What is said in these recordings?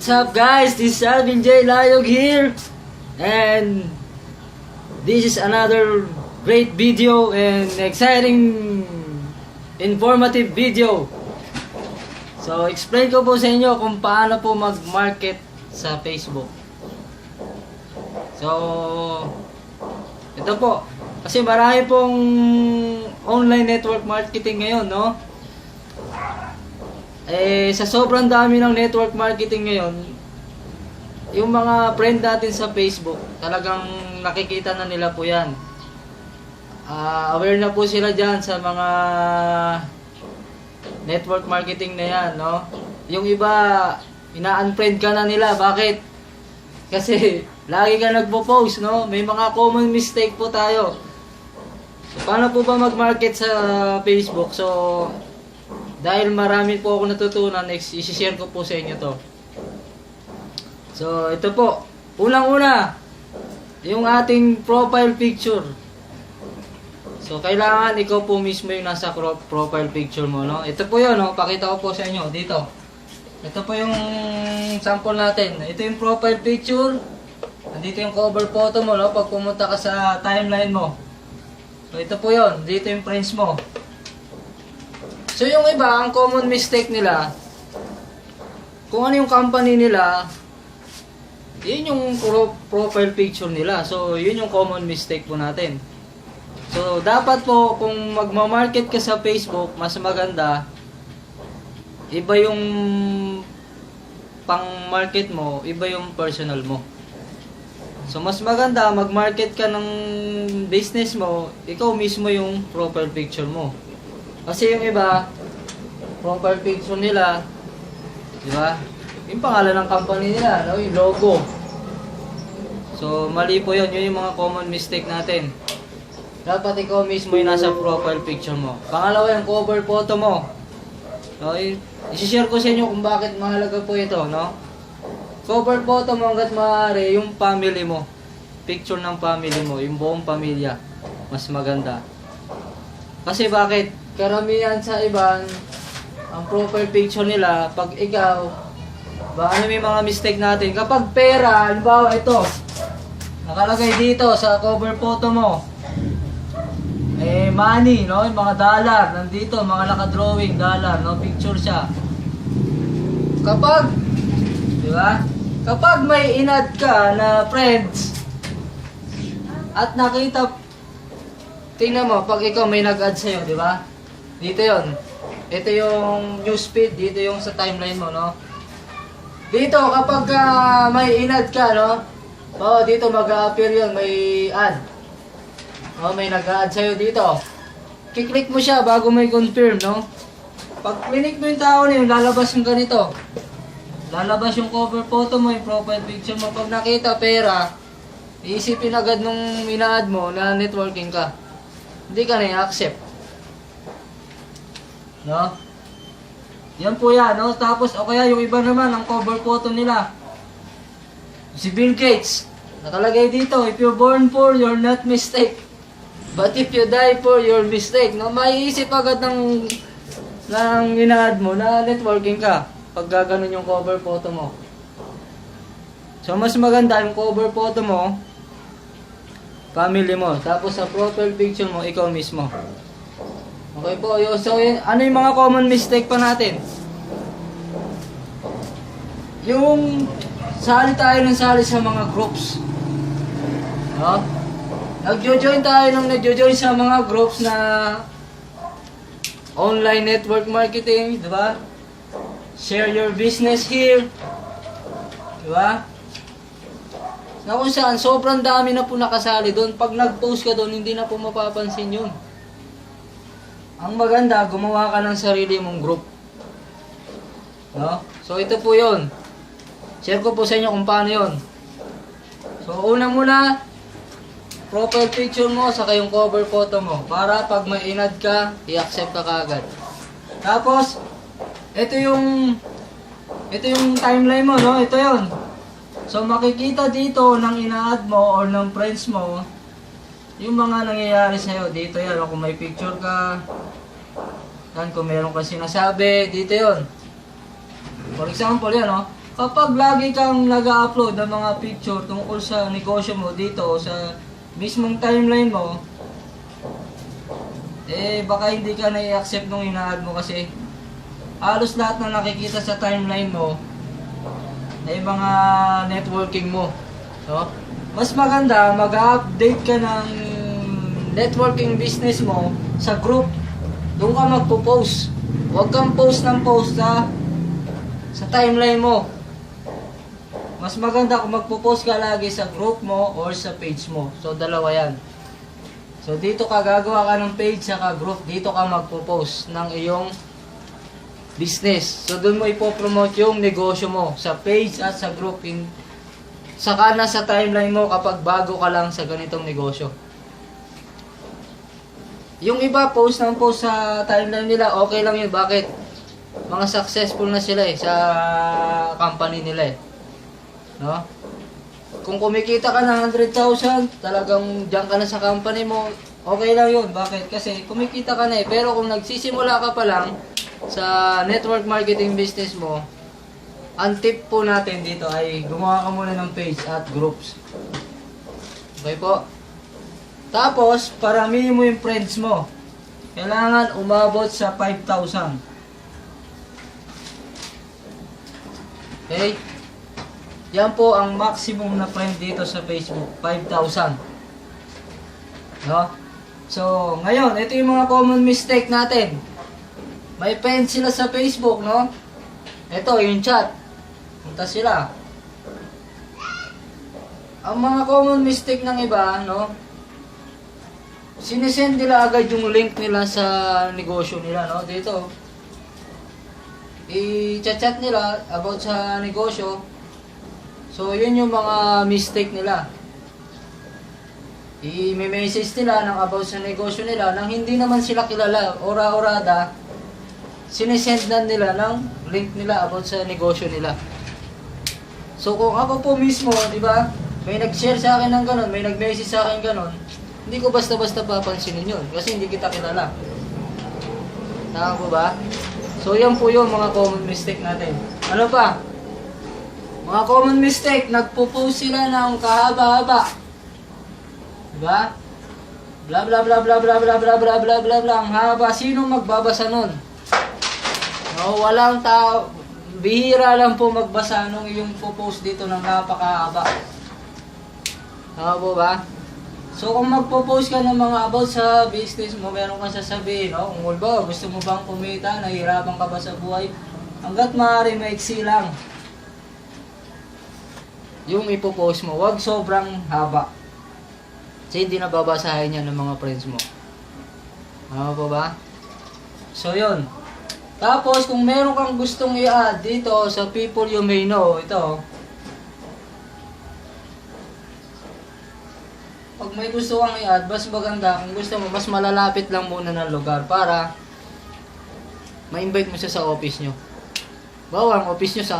What's up guys? This is Alvin J. Layog here. And this is another great video and exciting informative video. So explain ko po sa inyo kung paano po mag-market sa Facebook. So ito po. Kasi marami pong online network marketing ngayon, no? Eh, sa sobrang dami ng network marketing ngayon, yung mga friend natin sa Facebook, talagang nakikita na nila po yan. Ah, aware na po sila dyan sa mga network marketing na yan, no? Yung iba, ina-unfriend ka na nila. Bakit? Kasi, lagi ka nagpo-post, no? May mga common mistake po tayo. So, paano po ba mag-market sa Facebook? So, dahil marami po ako natutunan, isi-share ko po sa inyo to. So, ito po. Unang-una, yung ating profile picture. So, kailangan ikaw po mismo yung nasa profile picture mo, no? Ito po yun, no? Pakita ko po sa inyo, dito. Ito po yung sample natin. Ito yung profile picture. Nandito yung cover photo mo, no? Pag pumunta ka sa timeline mo. So, ito po yun. Dito yung friends mo. So yung iba, ang common mistake nila, kung ano yung company nila, yun yung pro- profile picture nila. So yun yung common mistake po natin. So dapat po kung magma-market ka sa Facebook, mas maganda iba yung pang-market mo, iba yung personal mo. So mas maganda mag-market ka ng business mo, ikaw mismo yung profile picture mo. Kasi yung iba, profile picture nila, di ba? Yung pangalan ng company nila, no? yung logo. So, mali po yun. Yun yung mga common mistake natin. Dapat ikaw mismo yung nasa profile picture mo. Pangalawa, yung cover photo mo. So, i- isi-share ko sa inyo kung bakit mahalaga po ito, no? Cover photo mo hanggat maaari, yung family mo. Picture ng family mo, yung buong pamilya. Mas maganda. Kasi bakit? Karamihan sa iban, ang profile picture nila, pag ikaw, baka ano may mga mistake natin. Kapag pera, halimbawa ito, nakalagay dito sa cover photo mo, eh, money, no? Yung mga dollar, nandito, mga nakadrawing, dollar, no? Picture siya. Kapag, di ba? Kapag may inad ka na friends, at nakita, tingnan mo, pag ikaw may nag-add sa'yo, di ba? Dito yon. Ito yung newsfeed, dito yung sa timeline mo, no? Dito, kapag ah, may inad ka, no? Oo, dito mag-appear yun, may ad. Oh, may nag-add sa'yo dito. Kiklik mo siya bago may confirm, no? Pag click mo yung tao na yun, lalabas yung ganito. Lalabas yung cover photo mo, yung profile picture mo. Pag nakita pera, iisipin agad nung ina-add mo na networking ka. Hindi ka na i-accept. No? Yan po yan, no? Tapos, o kaya yung iba naman, ang cover photo nila. Si Bill Gates. Nakalagay dito, if you're born poor, you're not mistake. But if you die poor, you're mistake. No? Maiisip agad ng, ng ina-add mo na networking ka. Pag gaganon yung cover photo mo. So, mas maganda yung cover photo mo, family mo. Tapos sa profile picture mo, ikaw mismo. Okay po, yo. So, yun, ano yung mga common mistake pa natin? Yung sali tayo ng sali sa mga groups. No? Nagjo-join tayo ng nagjo-join sa mga groups na online network marketing, di ba? Share your business here. Di ba? Na kung saan, sobrang dami na po nakasali doon. Pag nag-post ka doon, hindi na po mapapansin yun. Ang maganda, gumawa ka ng sarili mong group. No? So, ito po yon. Share ko po sa inyo kung paano yon. So, una muna, profile picture mo, saka yung cover photo mo. Para pag may inad ka, i-accept ka kaagad. Tapos, ito yung, ito yung timeline mo, no? Ito yon. So, makikita dito ng ina-add mo or ng friends mo, yung mga nangyayari sa'yo, dito yan. O kung may picture ka, yan, kung meron ka sinasabi, dito yon. For example, yan, oh. kapag lagi kang nag-upload ng mga picture tungkol sa negosyo mo dito o sa mismong timeline mo, eh baka hindi ka na-accept nung inaad mo kasi halos lahat na nakikita sa timeline mo ay mga networking mo. No? Mas maganda mag-update ka ng networking business mo sa group. Doon ka magpo-post. Huwag kang post ng post sa sa timeline mo. Mas maganda kung magpo-post ka lagi sa group mo or sa page mo. So dalawa 'yan. So dito ka gagawa ka ng page saka group, dito ka magpo-post ng iyong business. So doon mo ipopromote yung negosyo mo sa page at sa group saka na sa timeline mo kapag bago ka lang sa ganitong negosyo. Yung iba post ng post sa timeline nila, okay lang yun. Bakit? Mga successful na sila eh sa company nila eh. No? Kung kumikita ka ng 100,000, talagang diyan ka na sa company mo, okay lang yun. Bakit? Kasi kumikita ka na eh. Pero kung nagsisimula ka pa lang sa network marketing business mo, ang tip po natin dito ay gumawa ka muna ng page at groups. Okay po? Tapos, paramihin mo yung friends mo. Kailangan umabot sa 5,000. Okay? Yan po ang maximum na friend dito sa Facebook, 5,000. No? So, ngayon, ito yung mga common mistake natin. May friends sila sa Facebook, no? Ito, yung chat. Punta sila. Ang mga common mistake ng iba, no? Sinesend nila agad yung link nila sa negosyo nila, no? Dito. I-chat-chat nila about sa negosyo. So, yun yung mga mistake nila. I-message nila ng about sa negosyo nila nang hindi naman sila kilala, ora-orada, sinesend na nila ng link nila about sa negosyo nila. So kung ako po mismo, di ba, may nag-share sa akin ng ganun, may nag-message sa akin ganun, hindi ko basta-basta papansinin yun kasi hindi kita kilala. Tama po ba? So yan po yung mga common mistake natin. Ano pa? Mga common mistake, nagpo-post sila ng kahaba-haba. Diba? Bla bla bla bla bla bla bla bla bla bla bla ang haba. Sino magbabasa nun? No, walang tao. Bihira lang po magbasa nung yung po-post dito ng napakahaba. Tama po ba? So kung magpo-post ka ng mga about sa business mo, meron kang sasabihin, no? Kung ba, gusto mo bang kumita, nahihirapan ka ba sa buhay? Hanggat maaari maiksi lang. Yung ipo-post mo, wag sobrang haba. Kasi hindi na babasahin yan ng mga friends mo. Tama po ba? So yun. Tapos kung meron kang gustong i-add dito sa people you may know, ito. Pag may gusto kang i-add, mas maganda kung gusto mo, mas malalapit lang muna ng lugar para ma-invite mo siya sa office nyo. Bawa, ang office nyo sa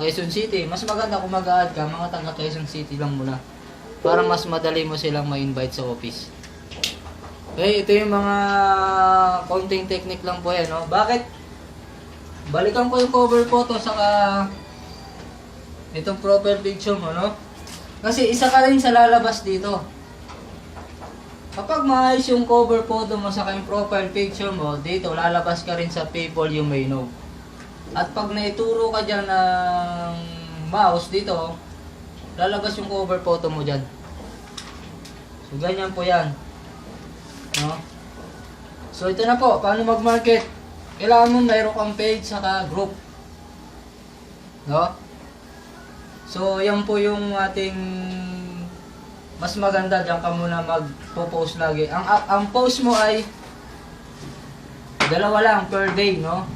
Quezon City, mas maganda kung mag-add ka, mga taga Quezon City lang muna. Para mas madali mo silang ma-invite sa office. Okay, ito yung mga konting technique lang po yan, no? Bakit? Balikan ko yung cover photo saka itong profile picture mo, no? Kasi isa ka rin sa lalabas dito. Kapag maayos yung cover photo mo saka yung profile picture mo, dito lalabas ka rin sa people you may know. At pag naituro ka dyan ng mouse dito, lalabas yung cover photo mo dyan. So, ganyan po yan. No? So, ito na po. Paano mag-market? Kailangan mo mayroon kang page saka group. No? So, yan po yung ating mas maganda diyan ka muna magpo-post lagi. Ang ang post mo ay dalawa lang per day, no?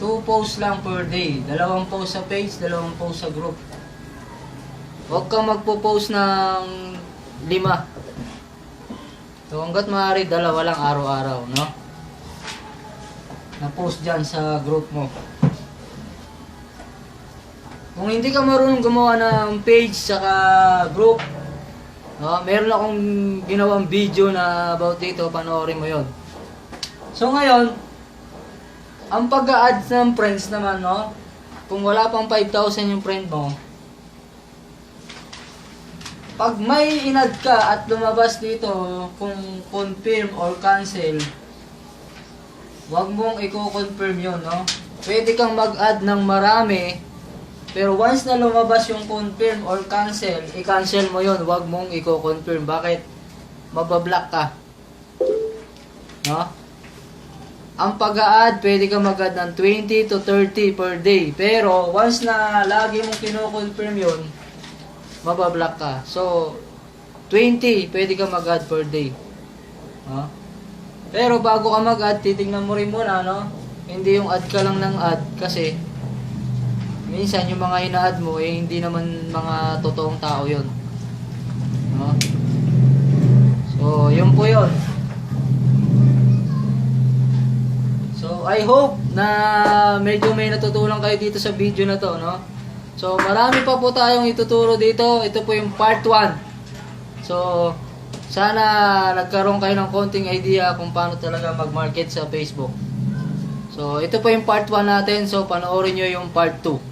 Two posts lang per day. Dalawang post sa page, dalawang post sa group. Huwag kang magpo-post ng lima. So, hanggat maaari, dalawa lang araw-araw, no? Na-post dyan sa group mo. Kung hindi ka marunong gumawa ng page saka group, no, meron akong ginawang video na about dito, panoorin mo yon. So ngayon, ang pag-add ng friends naman, no, kung wala pang 5,000 yung friend mo, pag may inad ka at lumabas dito kung confirm or cancel, wag mong i-confirm yun, no? Pwede kang mag-add ng marami, pero once na lumabas yung confirm or cancel, i-cancel mo yun, wag mong i-confirm. Bakit? Mabablock ka. No? Ang pag-a-add, pwede ka mag-add ng 20 to 30 per day. Pero, once na lagi mong kino-confirm yun, mabablock ka. So, 20, pwede ka mag-add per day. No? Pero bago ka mag-add, titingnan mo rin muna, no? Hindi yung add ka lang ng add kasi minsan yung mga ina-add mo, eh, hindi naman mga totoong tao yun. No? So, yun po yun. So, I hope na medyo may natutunan kayo dito sa video na to, no? So, marami pa po tayong ituturo dito. Ito po yung part 1. So, sana nagkaroon kayo ng konting idea kung paano talaga mag-market sa Facebook. So, ito po yung part 1 natin. So, panoorin nyo yung part 2.